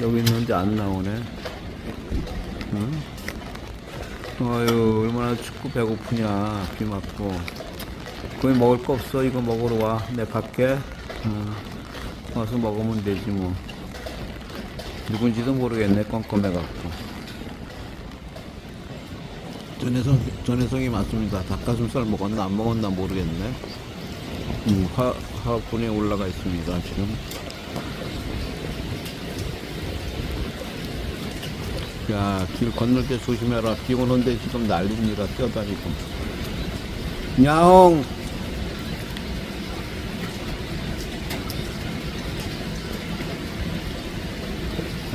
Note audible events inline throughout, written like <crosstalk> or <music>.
여기 있는데 안 나오네. 응? 아유, 얼마나 춥고 배고프냐. 비 맞고. 거기 먹을 거 없어. 이거 먹으러 와. 내 갈게. 응. 와서 먹으면 되지 뭐. 누군지도 모르겠네. 껌껌해갖고. 전혜성, 전혜성이 맞습니다. 닭가슴살 먹었나 안 먹었나 모르겠네. 음, 화, 화분에 올라가 있습니다. 지금. 야, 길 건널 때 조심해라. 비 오는데 지금 난립니다. 뛰어다니고. 야옹!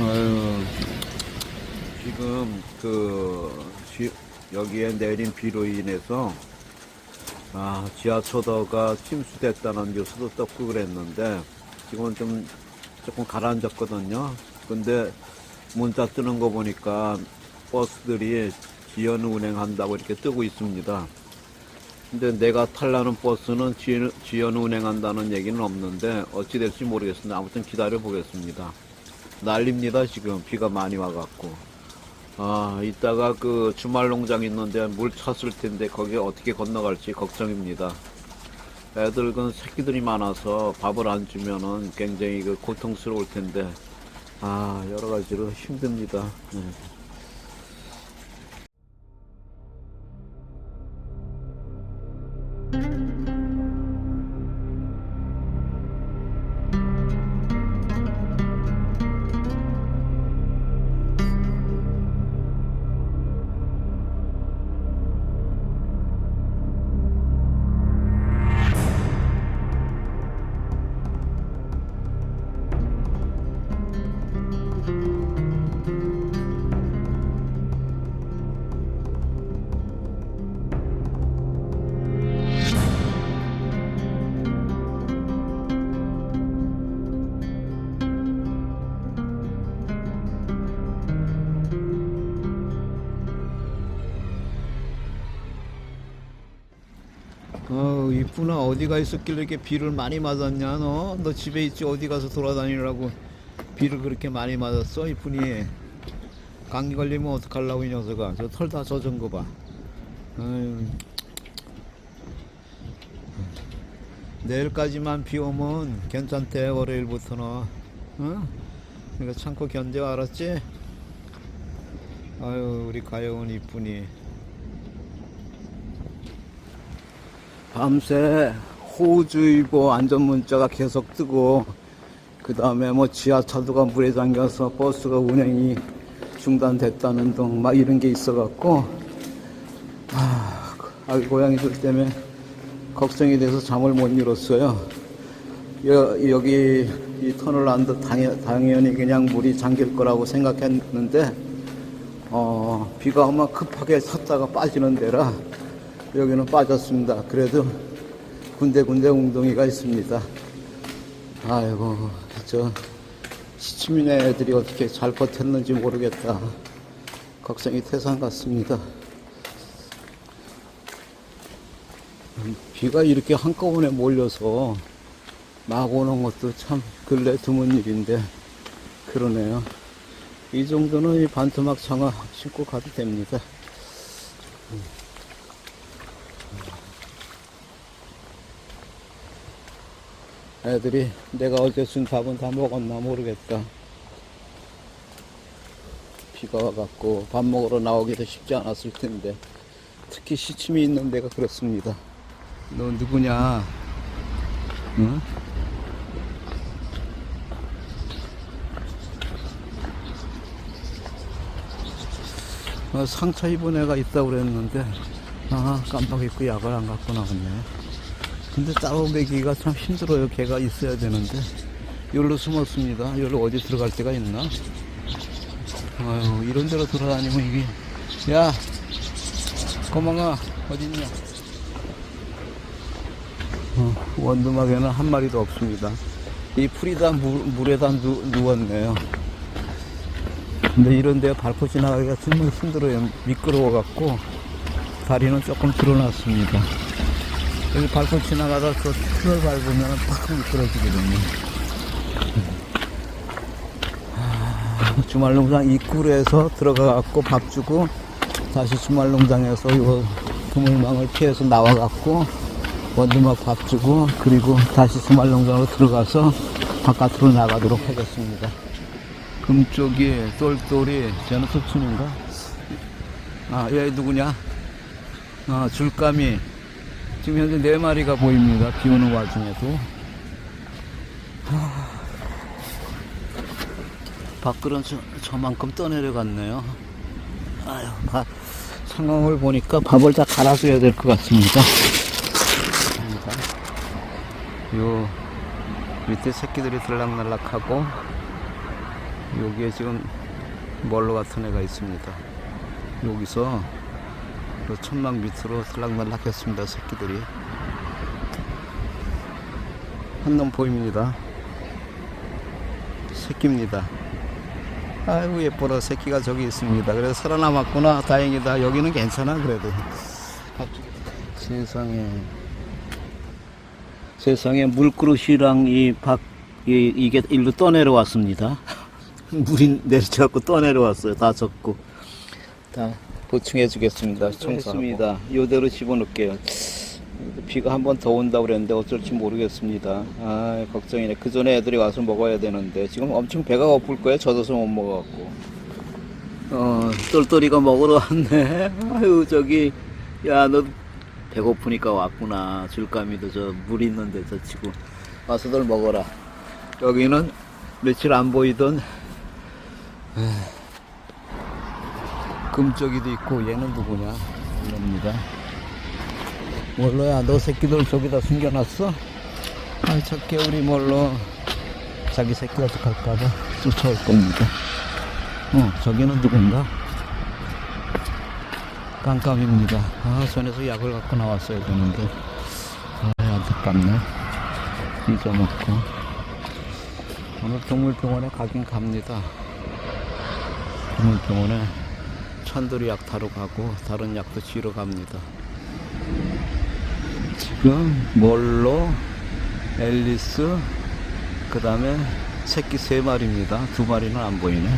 아유, 지금 그, 지- 여기에 내린 비로 인해서 아, 지하철도가 침수됐다는 뉴스도 떴고 그랬는데 지금은 좀 조금 가라앉았거든요. 근데 문자 뜨는 거 보니까 버스들이 지연 운행한다고 이렇게 뜨고 있습니다. 근데 내가 탈라는 버스는 지연, 지연 운행한다는 얘기는 없는데 어찌 될지 모르겠습니다. 아무튼 기다려 보겠습니다. 난립니다 지금 비가 많이 와갖고. 아, 이따가 그 주말 농장 있는데 물 찼을 텐데 거기 어떻게 건너갈지 걱정입니다. 애들 그 새끼들이 많아서 밥을 안 주면은 굉장히 그 고통스러울 텐데, 아, 여러 가지로 힘듭니다. 네. 어디가 있었길래 이렇게 비를 많이 맞았냐 너? 너 집에 있지 어디 가서 돌아다니라고 비를 그렇게 많이 맞았어 이쁜이 감기 걸리면 어떡하려고 이 녀석아 저 털 다 젖은 거 봐 아유. 내일까지만 비 오면 괜찮대 월요일부터는 어? 그러니까 참고 견뎌 알았지? 아유 우리 가여운 이쁜이 밤새 호우주의보 안전문자가 계속 뜨고 그 다음에 뭐 지하철도가 물에 잠겨서 버스가 운행이 중단됐다는 등 막 이런 게 있어갖고 아, 아기 고양이들 때문에 걱정이 돼서 잠을 못 이뤘어요. 여, 여기 이 터널 안도 당연, 당연히 그냥 물이 잠길 거라고 생각했는데 어, 비가 오면 급하게 섰다가 빠지는 데라 여기는 빠졌습니다. 그래도 군데군데 웅덩이가 있습니다. 아이고, 저 시치민 애들이 어떻게 잘 버텼는지 모르겠다. 걱정이 태산 같습니다. 비가 이렇게 한꺼번에 몰려서 막 오는 것도 참 근래 드문 일인데 그러네요. 이 정도는 이 반토막 장화 신고 가도 됩니다. 애들이 내가 어제 준 밥은 다 먹었나 모르겠다. 비가 와갖고 밥 먹으러 나오기도 쉽지 않았을 텐데 특히 시침이 있는 데가 그렇습니다. 너 누구냐? 응? 어, 상처 입은 애가 있다고 그랬는데 아 깜빡 잊고 약을 안 갖고 나왔네. 근데 따로 매기가 참 힘들어요. 개가 있어야 되는데. 여기로 숨었습니다. 여기로 어디 들어갈 데가 있나? 아유, 이런 데로 돌아다니면 이게. 야! 고망아, 어딨냐? 어, 원두막에는 한 마리도 없습니다. 이 풀이 다 물, 물에 다 누, 누웠네요. 근데 이런 데 밟고 지나가기가 정말 힘들어요. 미끄러워갖고 다리는 조금 드러났습니다. 여기 밟고 지나가다 저 풀을 밟으면 팍 미끄러지거든요. 아, 주말 농장 입구에서 들어가 갖고 밥 주고 다시 주말 농장에서 요 그물망을 피해서 나와 갖고 원두막 밥 주고 그리고 다시 주말 농장으로 들어가서 바깥으로 나가도록 하겠습니다. 금쪽이 똘똘이 쟤는 소춘인가? 아, 얘 누구냐? 아, 줄감이 지금 현재 네 마리가 보입니다. 비 오는 와중에도. 하... 밖으로는 저, 저만큼 떠내려갔네요. 아유, 바, 상황을 보니까 밥을 다 갈아줘야 될 것 같습니다. 요 밑에 새끼들이 들락날락하고 여기에 지금 멀로 같은 애가 있습니다. 여기서 그 천막 밑으로 들락날락했습니다. 새끼들이 한놈 보입니다. 새끼입니다. 아이고 예뻐라 새끼가 저기 있습니다. 그래서 살아남았구나 다행이다. 여기는 괜찮아 그래도. 세상에 세상에 물그릇이랑 이 박 이, 이게 일로 떠내려왔습니다. <laughs> 물이 내리쳐갖고 떠내려왔어요. 다 젖고 다 보충해 주겠습니다. 청소했습니다. 이대로 집어넣을게요. 비가 한 번 더 온다 그랬는데 어쩔지 모르겠습니다. 아 걱정이네. 그 전에 애들이 와서 먹어야 되는데 지금 엄청 배가 고플 거예요. 젖어서 못 먹어갖고. 어 똘똘이가 먹으러 왔네. <laughs> 아유 저기 야 너 배고프니까 왔구나. 줄감이도 저 물 있는데 저 치고 와서들 먹어라. 여기는 며칠 안 보이던 에휴, 금쪽이도 있고 얘는 누구냐? 이겁니다. 몰로야 너 새끼들 저기다 숨겨놨어? 아, 저 개우리 몰로 자기 새끼가 갈까봐 쫓아올 겁니다. 어, 저기는 누군가? 깜깜입니다. 아, 전에서 약을 갖고 나왔어야 되는데. 아, 안타깝네. 잊어먹고. 오늘 동물병원에 가긴 갑니다. 동물병원에 천도리 약 타러 가고, 다른 약도 지러 갑니다. 지금 몰로? 앨리스 그 다음에 새끼 세 마리입니다. 두 마리는 안 보이네.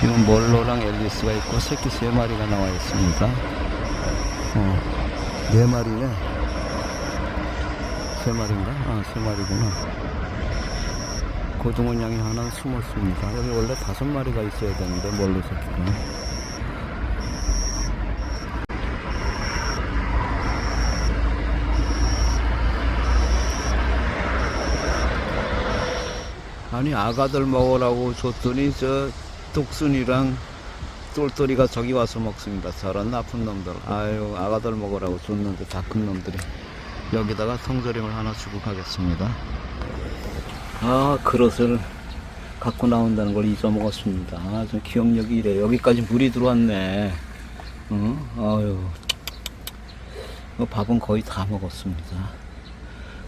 지금 몰로랑 앨리스가 있고 새끼 세 마리가 나와 있습니다 어, 네 마리네 세 마리인가? 아, 세 마리구나. 고등어 양이 하나 숨었습니다. 여기 원래 다섯 마리가 있어야 되는데, 뭘로 새끼가. 아니, 아가들 먹으라고 줬더니, 저, 독순이랑 똘똘이가 저기 와서 먹습니다. 저런 나쁜 놈들. 아유, 아가들 먹으라고 줬는데, 다 큰 놈들이. 여기다가 통조림을 하나 주고 가겠습니다. 아, 그릇을 갖고 나온다는 걸 잊어먹었습니다. 아, 좀 기억력이 이래. 여기까지 물이 들어왔네. 어? 아유. 어, 밥은 거의 다 먹었습니다.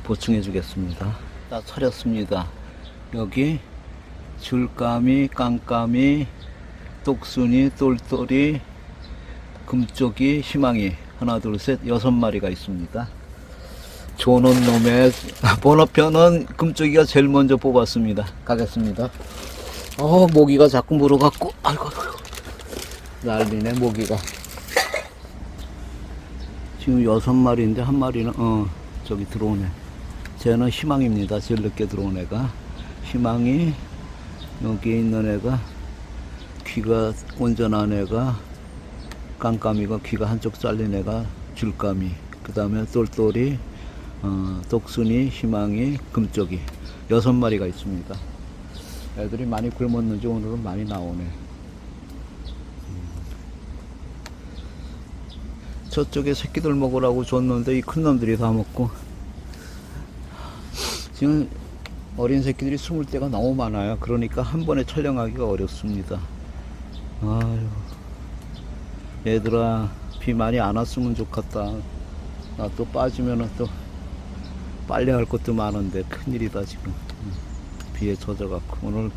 보충해 주겠습니다. 다 차렸습니다. 여기 줄감이, 깡감이, 똑순이, 똘똘이, 금쪽이, 희망이 하나, 둘, 셋, 여섯 마리가 있습니다. 조는 놈의 <laughs> 번호표는 금쪽이가 제일 먼저 뽑았습니다. 가겠습니다. 어, 모기가 자꾸 물어갖고, 아이고. 난리네, 모기가. 지금 여섯 마리인데, 한 마리는, 어, 저기 들어오네. 쟤는 희망입니다. 제일 늦게 들어온 애가. 희망이, 여기 있는 애가, 귀가 온전한 애가, 깜깜이가 귀가 한쪽 잘린 애가, 줄감이. 그 다음에 똘똘이, 어, 독순이, 희망이, 금쪽이 여섯 마리가 있습니다. 애들이 많이 굶었는지 오늘은 많이 나오네. 음. 저쪽에 새끼들 먹으라고 줬는데 이 큰 놈들이 다 먹고 지금 어린 새끼들이 숨을 때가 너무 많아요. 그러니까 한 번에 촬영하기가 어렵습니다. 아유. 얘들아 비 많이 안 왔으면 좋겠다. 나 또 빠지면 또 빨래 할 것도 많은데 큰일이다 지금. 비에 젖어갖고. 오늘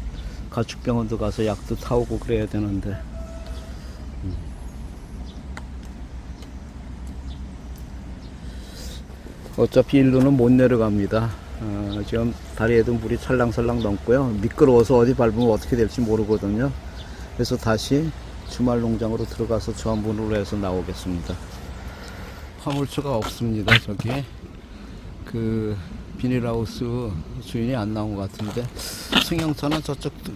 가축병원도 가서 약도 타오고 그래야 되는데. 어차피 일로는 못 내려갑니다. 어, 지금 다리에도 물이 살랑살랑 넘고요. 미끄러워서 어디 밟으면 어떻게 될지 모르거든요. 그래서 다시 주말 농장으로 들어가서 저 문으로 해서 나오겠습니다. 화물차가 없습니다. 저기 그 비닐하우스 주인이 안 나온 것 같은데 승용차는 저쪽 뚜-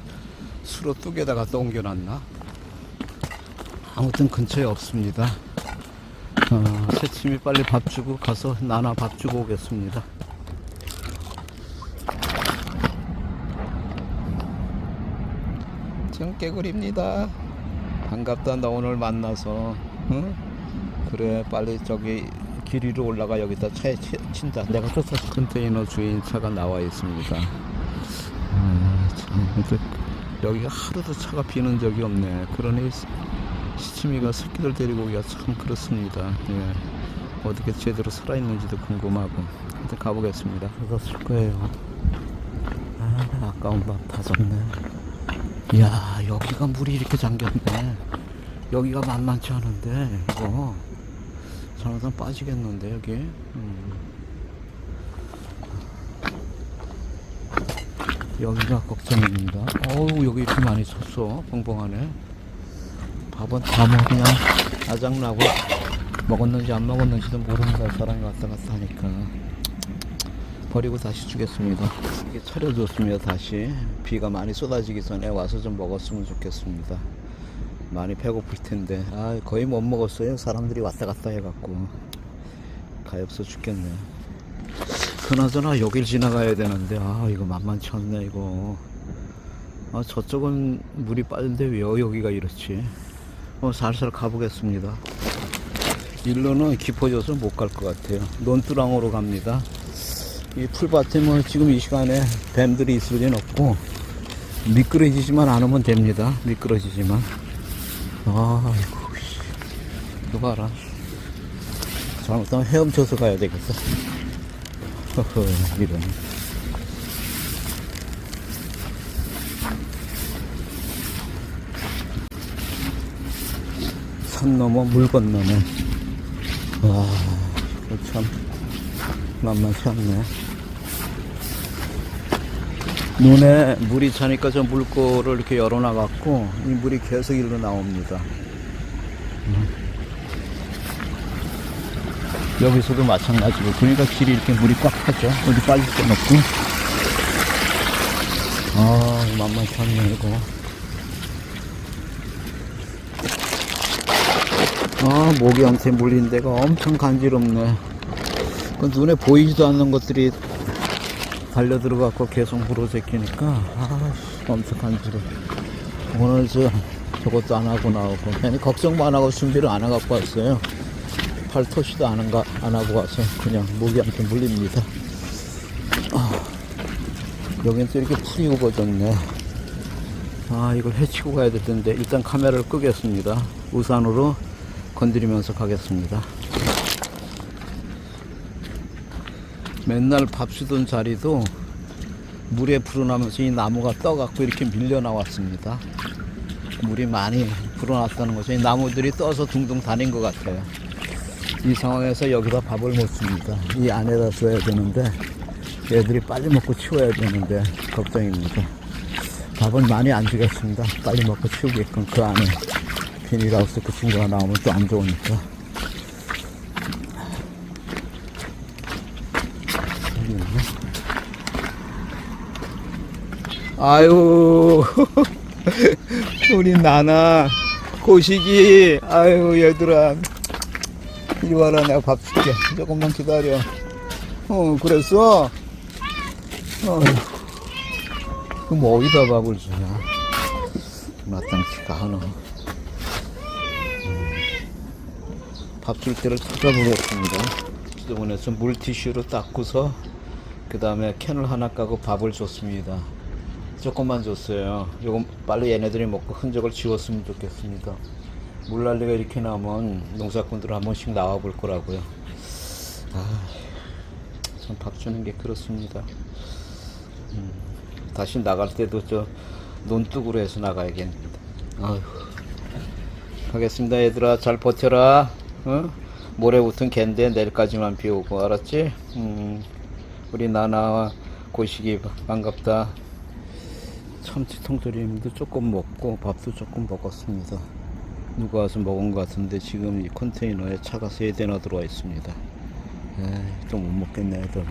수로 뚝에다 갖다 옮겨놨나? 아무튼 근처에 없습니다. 어, 새침이 빨리 밥 주고 가서 나나 밥 주고 오겠습니다. 전 깨구리입니다. 반갑다. 너 오늘 만나서. 응? 그래 빨리 저기 길 위로 올라가 여기다 차에 치- 친다. 내가 쫓아서 컨테이너 주인 차가 나와 있습니다. 아, 참, 여기가 하루도 차가 비는 적이 없네. 그러니 시- 시치미가 새끼들 데리고 오기가 참 그렇습니다. 예. 어떻게 제대로 살아있는지도 궁금하고. 일단 가보겠습니다. 그래서 쓸 거예요. 아, 아까운 밥다 졌네. 이야, 여기가 물이 이렇게 잠겼네. 여기가 만만치 않은데, 이거. 잘못하면 빠지겠는데, 여기. 음. 여기가 걱정입니다. 어우, 여기 이렇게 많이 섰어. 뻥뻥하네. 밥은 다뭐 그냥 아작나고 먹었는지 안 먹었는지도 모른다. 사람이 왔다 갔다 하니까. 버리고 다시 주겠습니다. 이게 차려줬습니다. 다시 비가 많이 쏟아지기 전에 와서 좀 먹었으면 좋겠습니다. 많이 배고플 텐데 아 거의 못 먹었어요. 사람들이 왔다 갔다 해갖고 가엾어 죽겠네. 그나저나 여길 지나가야 되는데 아 이거 만만치 않네 이거. 아 저쪽은 물이 빠른데 왜 여기가 이렇지? 어 살살 가보겠습니다. 일로는 깊어져서 못 갈 것 같아요. 논두랑으로 갑니다. 이 풀밭에 뭐 지금 이 시간에 뱀들이 있을 리는 없고 미끄러지지만 않으면 됩니다. 미끄러지지만. 아이고, 씨. 이거 봐라. 잘못하면 헤엄쳐서 가야 되겠어. 허허, 이런. 산 넘어 물 건너네. 와, 이거 참 만만치 않네. 눈에 물이 차니까 저 물고를 이렇게 열어놔갖고 이 물이 계속 일로 나옵니다. 음. 여기서도 마찬가지고 그러니까 길이 이렇게 물이 꽉 차죠. 어디 빠질 데 없고. 아, 만만치 않네 이거. 아, 모기한테 물린 데가 엄청 간지럽네. 그 눈에 보이지도 않는 것들이 달려 들어가고 계속 물어제끼니까 아 엄청 간지러. 오늘 저 저것도 안 하고 나오고 괜히 걱정만 하고 준비를 안 해갖고 왔어요. 팔토시도 안, 한가, 안 하고 와서 그냥 모기한테 물립니다. 아, 여긴 또 이렇게 풀이 우거졌네. 아 이걸 해치고 가야 될 텐데 일단 카메라를 끄겠습니다. 우산으로 건드리면서 가겠습니다. 맨날 밥 주던 자리도 물에 불어나면서 이 나무가 떠갖고 이렇게 밀려 나왔습니다. 물이 많이 불어났다는 거죠. 이 나무들이 떠서 둥둥 다닌 것 같아요. 이 상황에서 여기다 밥을 못 줍니다. 이 안에다 줘야 되는데 얘들이 빨리 먹고 치워야 되는데 걱정입니다. 밥은 많이 안 주겠습니다. 빨리 먹고 치우게끔 그 안에 비닐하우스 그 친구가 나오면 또 안 좋으니까. 여기 있네. 아유, <laughs> 우리 나나, 고식이, 아유, 얘들아. 이리 와라, 내가 밥 줄게. 조금만 기다려. 어, 그랬어? 어휴. 그럼 어디다 밥을 주냐? 마땅치가 않아. 밥줄 때를 찾아보겠습니다. 지저분해서 물티슈로 닦고서 그 다음에 캔을 하나 까고 밥을 줬습니다. 조금만 줬어요. 요거 빨리 얘네들이 먹고 흔적을 지웠으면 좋겠습니다. 물난리가 이렇게 나면 농사꾼들 한 번씩 나와 볼 거라고요. 아, 참 밥 주는 게 그렇습니다. 음, 다시 나갈 때도 저 논뚝으로 해서 나가야겠는데. 아휴. 가겠습니다, 얘들아. 잘 버텨라. 어? 모레부터는 갠데 내일까지만 비 오고 알았지? 음, 우리 나나와 고식이 반갑다. 참치 통조림도 조금 먹고 밥도 조금 먹었습니다. 누가 와서 먹은 것 같은데 지금 이 컨테이너에 차가 세 대나 들어와 있습니다. 또 못 먹겠네 애들은.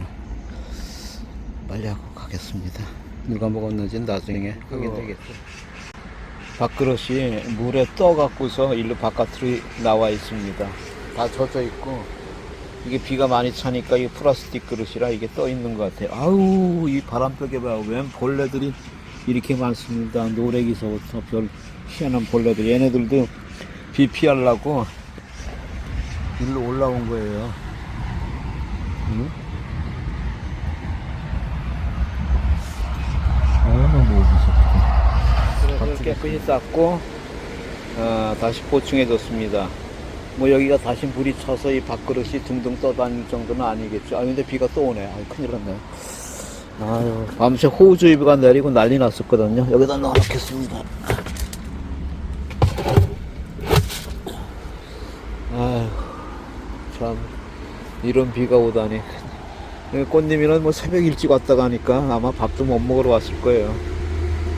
빨리 하고 가겠습니다. 누가 먹었는지 나중에 확인되겠죠. 밥그릇이 물에 떠갖고서 일로 바깥으로 나와 있습니다. 다 젖어 있고 이게 비가 많이 차니까 이 플라스틱 그릇이라 이게 떠 있는 것 같아요. 아우 이 바람벽에 봐. 웬 벌레들이 이렇게 많습니다. 노래기서부터 별 희한한 벌레들. 얘네들도 비 피하려고 일로 올라온 거예요. 응? 아, 너무 무섭다. 그래서 깨끗이 닦고 어, 다시 보충해 줬습니다. 뭐 여기가 다시 물이 차서 이 밥그릇이 둥둥 떠다닐 정도는 아니겠죠. 아 근데 비가 또 오네. 아 큰일 났네. 아유 밤새 호우주의보가 내리고 난리 났었거든요. 여기다 넣어놓겠습니다. 아유 참 이런 비가 오다니. 꽃님이는 뭐 새벽 일찍 왔다 가니까 아마 밥도 못 먹으러 왔을 거예요.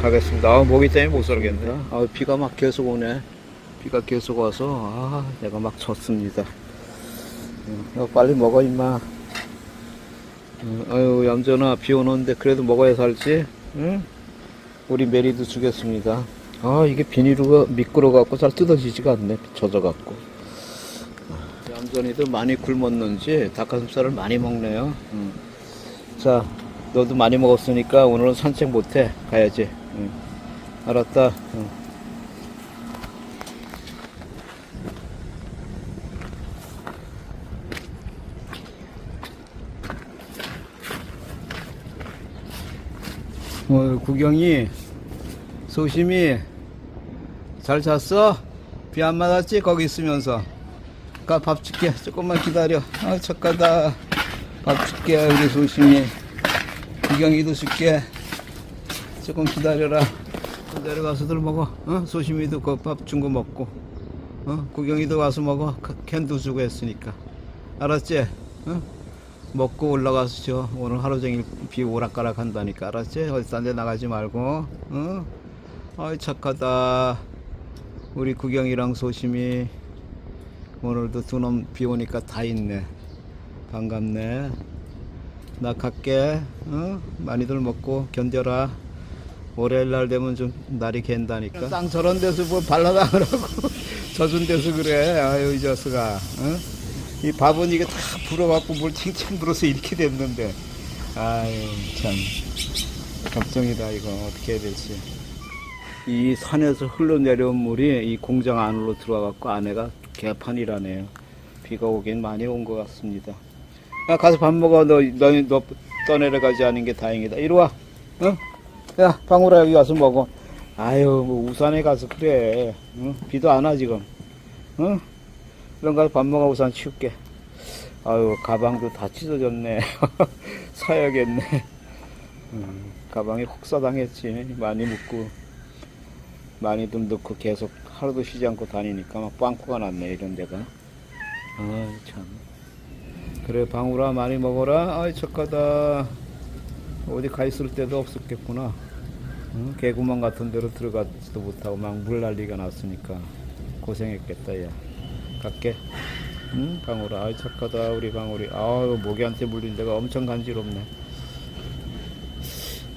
가겠습니다. 아, 모기 때문에 못 살겠네. 아, 비가 막 계속 오네. 비가 계속 와서, 아, 내가 막 졌습니다. 어, 빨리 먹어, 임마. 어, 아유, 얌전아, 비 오는데 그래도 먹어야 살지? 응? 우리 메리도 주겠습니다. 아, 이게 비닐로가 미끄러갖고 잘 뜯어지지가 않네. 젖어갖고. 얌전이도 많이 굶었는지 닭가슴살을 많이 먹네요. 응. 자, 너도 많이 먹었으니까 오늘은 산책 못해. 가야지. 응. 알았다. 응. 어, 구경이 소심이 잘 잤어? 비 안 맞았지? 거기 있으면서 가밥 줄게 조금만 기다려 아 착하다 밥 줄게 우리 소심이 구경이도 줄게 조금 기다려라 내려가서들 먹어 어? 소심이도 그 밥 준 거 먹고 어? 구경이도 와서 먹어 그 캔도 주고 했으니까 알았지? 어? 먹고 올라가서 줘 오늘 하루 종일 비 오락가락 한다니까. 알았지? 어디 딴데 나가지 말고. 어? 아이 착하다. 우리 구경이랑 소심이 오늘도 두놈 비 오니까 다 있네. 반갑네. 나 갈게. 어? 많이들 먹고 견뎌라. 월요일 날 되면 좀 날이 갠다니까. 땅 저런 데서 뭐 발라당으라고. <laughs> 젖은 데서 그래. 아유 이 자식아. 어? 이 밥은 이게 다 불어갖고 물 칭칭 불어서 이렇게 됐는데. 아유 참. 걱정이다 이거. 어떻게 해야 될지. 이 산에서 흘러내려온 물이 이 공장 안으로 들어와갖고 안에가 개판이라네요. 비가 오긴 많이 온 것 같습니다. 야 가서 밥 먹어. 너, 너, 너 떠내려가지 않은 게 다행이다. 이리 와. 어? 야 방울아 여기 와서 먹어. 아유 뭐 우산에 가서 그래. 어? 비도 안 와 지금. 어? 그럼 가서 밥 먹어 우산 치울게. 아유 가방도 다 찢어졌네. <laughs> 사야겠네. 음, 가방에 혹사당했지. 많이 묻고. 많이들 넣고 계속 하루도 쉬지 않고 다니니까 막 빵꾸가 났네 이런 데가. 아 참. 그래 방울아 많이 먹어라. 아이 착하다. 어디 가 있을 데도 없었겠구나. 응? 개구멍 같은 데로 들어가지도 못하고 막 물 난리가 났으니까 고생했겠다 야 갈게. 응? 방울아 아이 착하다. 우리 방울이. 아유 모기한테 물린 데가 엄청 간지럽네.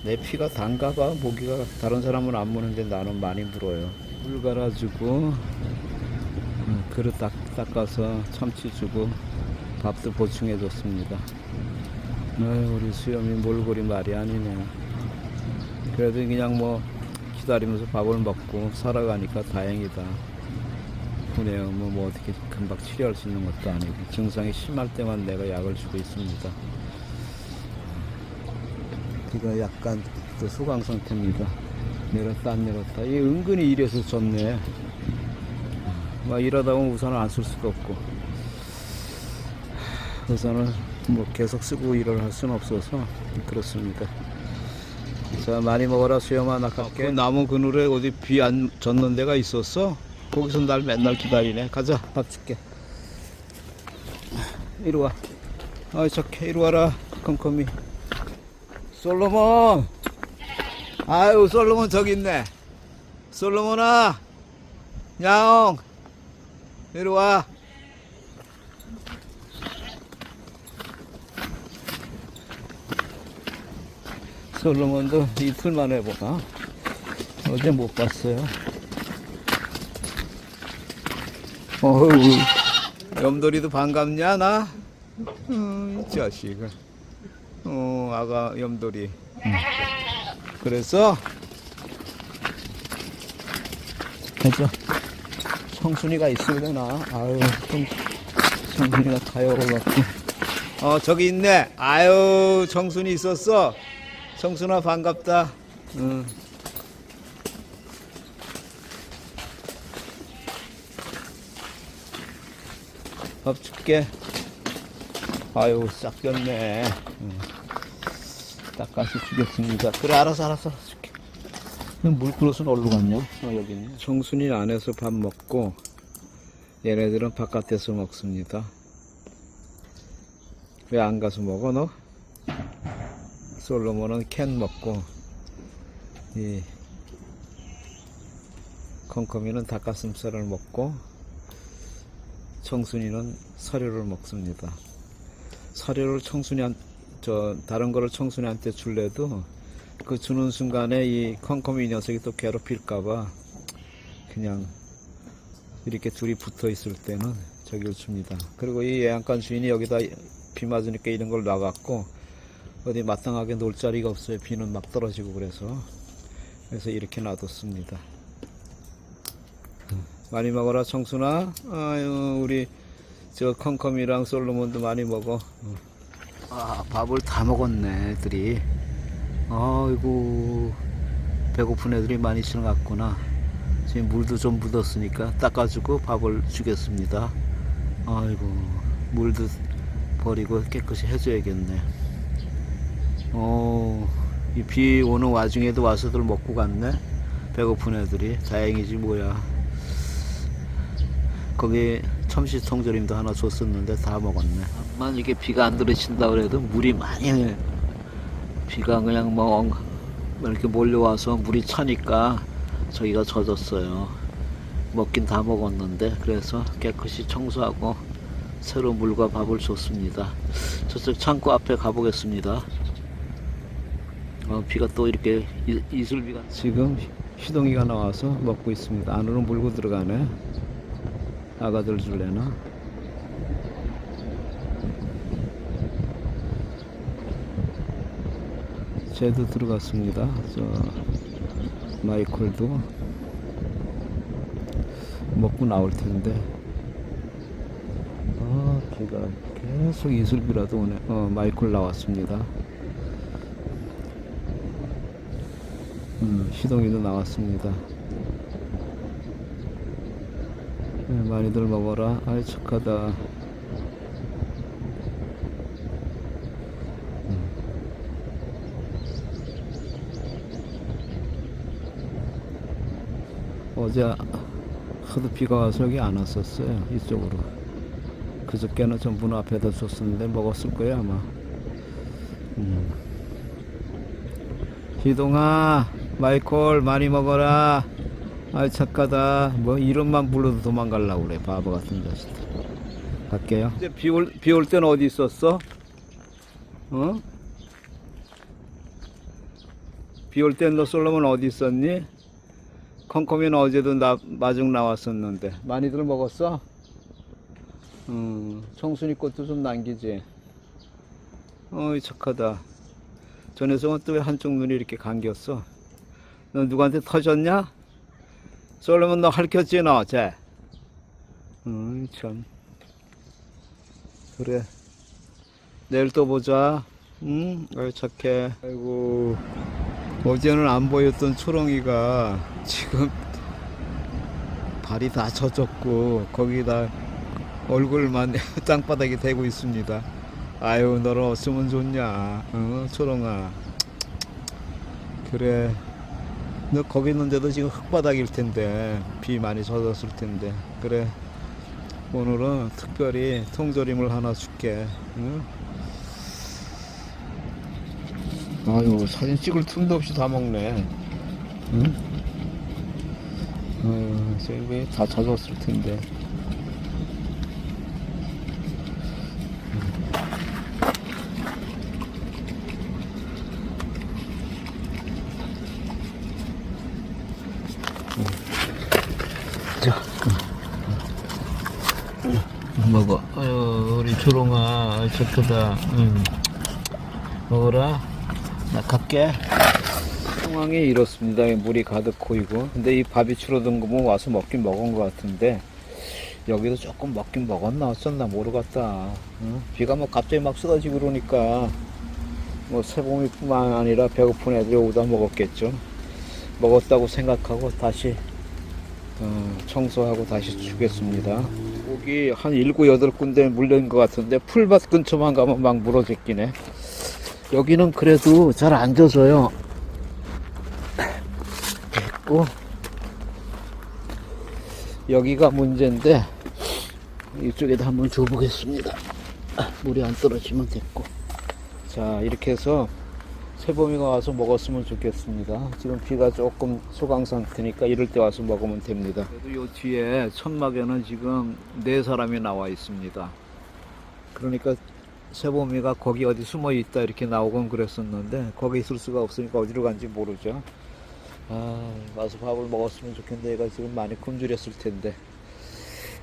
내 피가 단가 봐. 모기가 다른 사람은 안 무는데 나는 많이 물어요. 물 갈아주고 응, 그릇 닦, 닦아서 참치 주고 밥도 보충해 줬습니다. 아유, 우리 수염이 몰골이 말이 아니네. 그래도 그냥 뭐 기다리면서 밥을 먹고 살아가니까 다행이다. 그네요. 뭐, 뭐 어떻게 금방 치료할 수 있는 것도 아니고 증상이 심할 때만 내가 약을 주고 있습니다. 비가 약간 또 소강 상태입니다. 내렸다 안 내렸다. 이 은근히 이래서 좋네. 막 이러다 보면 우산을 안 쓸 수가 없고. 우선은 뭐 계속 쓰고 일을 할 수는 없어서 그렇습니다. 자 많이 먹어라 수염아 나 갈게. 그 나무 그늘에 어디 비 안 젖는 데가 있었어? 거기서 날 맨날 기다리네. 가자 밥 줄게. 이리 와. 아이, 저케, 이리 와라. 컴컴이. 솔로몬! 아유, 솔로몬 저기 있네. 솔로몬아! 야옹! 이리 와. 솔로몬도 이틀 만에 보나? 어제 못 봤어요. 어우, 염돌이도 반갑냐, 나? 어, 이 자식은. 어, 아가 염돌이. 응. 그래서, 해줘. 청순이가 있으려나? 아유, 청, 청순이가 가여워갖고. 어, 저기 있네. 아유, 청순이 있었어. 청순아, 반갑다. 응. 밥 줄게. 아유, 싹 꼈네. 응. 닦아서 주겠습니다. 그래, 알아서, 알아서, 알아서 줄게. 물 그릇은 어디로 갔냐? 어, 여기 있네. 청순이 안에서 밥 먹고, 얘네들은 바깥에서 먹습니다. 왜 안 가서 먹어, 너? 솔로몬은 캔 먹고, 이, 컴컴이는 닭가슴살을 먹고, 청순이는 사료를 먹습니다. 사료를 청순이한 저 다른 거를 청순이한테 줄래도 그 주는 순간에 이 컴컴이 녀석이 또 괴롭힐까봐 그냥 이렇게 둘이 붙어 있을 때는 저기를 줍니다. 그리고 이 애완간 주인이 여기다 비 맞으니까 이런 걸 놔갖고 어디 마땅하게 놀 자리가 없어요. 비는 막 떨어지고 그래서 그래서 이렇게 놔뒀습니다. 많이 먹어라 청순아. 아유 우리 저 컴컴이랑 솔로몬도 많이 먹어. 아 밥을 다 먹었네 애들이. 아이고 배고픈 애들이 많이 지나갔구나. 지금 물도 좀 묻었으니까 닦아주고 밥을 주겠습니다. 아이고 물도 버리고 깨끗이 해줘야겠네. 어이 비 오는 와중에도 와서들 먹고 갔네. 배고픈 애들이. 다행이지 뭐야 거기 첨시 통조림도 하나 줬었는데 다 먹었네. 만 이게 비가 안 들이친다 그래도 물이 많이 비가 그냥 뭐 엉- 뭐 이렇게 몰려와서 물이 차니까 저기가 젖었어요. 먹긴 다 먹었는데 그래서 깨끗이 청소하고 새로운 물과 밥을 줬습니다. 저쪽 창고 앞에 가보겠습니다. 어, 비가 또 이렇게 이- 이슬비가 지금 희동이가 나와서 먹고 있습니다. 안으로 물고 들어가네. 아가들 줄래나? 쟤도 들어갔습니다. 저 마이콜도 먹고 나올 텐데. 아, 비가 계속 이슬비라도 오네. 어, 마이콜 나왔습니다. 음, 시동이도 나왔습니다. 네, 많이들 먹어라. 아이 착하다. 음. 어제 하도 비가 와서 여기 안 왔었어요. 이쪽으로. 그저께는 전부 앞에다 줬었는데 먹었을 거예요 아마. 음. 희동아, 마이콜 많이 먹어라. 아이 착하다. 뭐 이름만 불러도 도망가려고 그래. 바보 같은 자식들. 갈게요. 이제 비올 비올 때는 어디 있었어? 어? 비올 때는 너 솔로몬 어디 있었니? 컴컴이는 어제도 나 마중 나왔었는데 많이들 먹었어? 음, 청순이 꽃도 좀 남기지. 어이 착하다. 저 녀석은 또 왜 한쪽 눈이 이렇게 감겼어? 너 누구한테 터졌냐? 솔로몬 너 핥혔지 너? 쟤? 어이 참. 그래. 내일 또 보자. 응? 아이 착해. 아이고. 어제는 안 보였던 초롱이가 지금 발이 다 젖었고 거기다 얼굴만 <laughs> 땅바닥에 대고 있습니다. 아유 너는 어쩌면 좋냐 어 초롱아? 그래 너 거기 있는데도 지금 흙바닥일 텐데 비 많이 젖었을 텐데 그래 오늘은 특별히 통조림을 하나 줄게. 응? 아유 사진 찍을 틈도 없이 다 먹네. 응? 아유 저기 왜다 젖었을 텐데. 자, 먹어. 우리 조롱아, 좋다. 응. 먹어라. 나 갈게. 상황이 이렇습니다. 물이 가득 고이고. 근데 이 밥이 줄어든 거 보면 와서 먹긴 먹은 것 같은데, 여기도 조금 먹긴 먹었나 어쩐나 모르겠다. 응? 비가 뭐 갑자기 막 쏟아지고 그러니까, 뭐 새봄이뿐만 아니라 배고픈 애들이 오다 먹었겠죠. 먹었다고 생각하고 다시 어, 청소하고 다시 주겠습니다. 고기 한 일곱 여덟 군데 물린 것 같은데 풀밭 근처만 가면 막 물어제끼네. 여기는 그래도 잘 안 젖어요. 됐고 여기가 문제인데 이쪽에다 한번 줘보겠습니다. 아, 물이 안 떨어지면 됐고 자 이렇게 해서 새봄이가 와서 먹었으면 좋겠습니다. 지금 비가 조금 소강 상태니까 이럴 때 와서 먹으면 됩니다. 그래도 요 뒤에 천막에는 지금 네 사람이 나와 있습니다. 그러니까 새봄이가 거기 어디 숨어 있다 이렇게 나오곤 그랬었는데 거기 있을 수가 없으니까 어디로 간지 모르죠. 아, 와서 밥을 먹었으면 좋겠는데 얘가 지금 많이 굶주렸을 텐데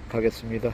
가겠습니다.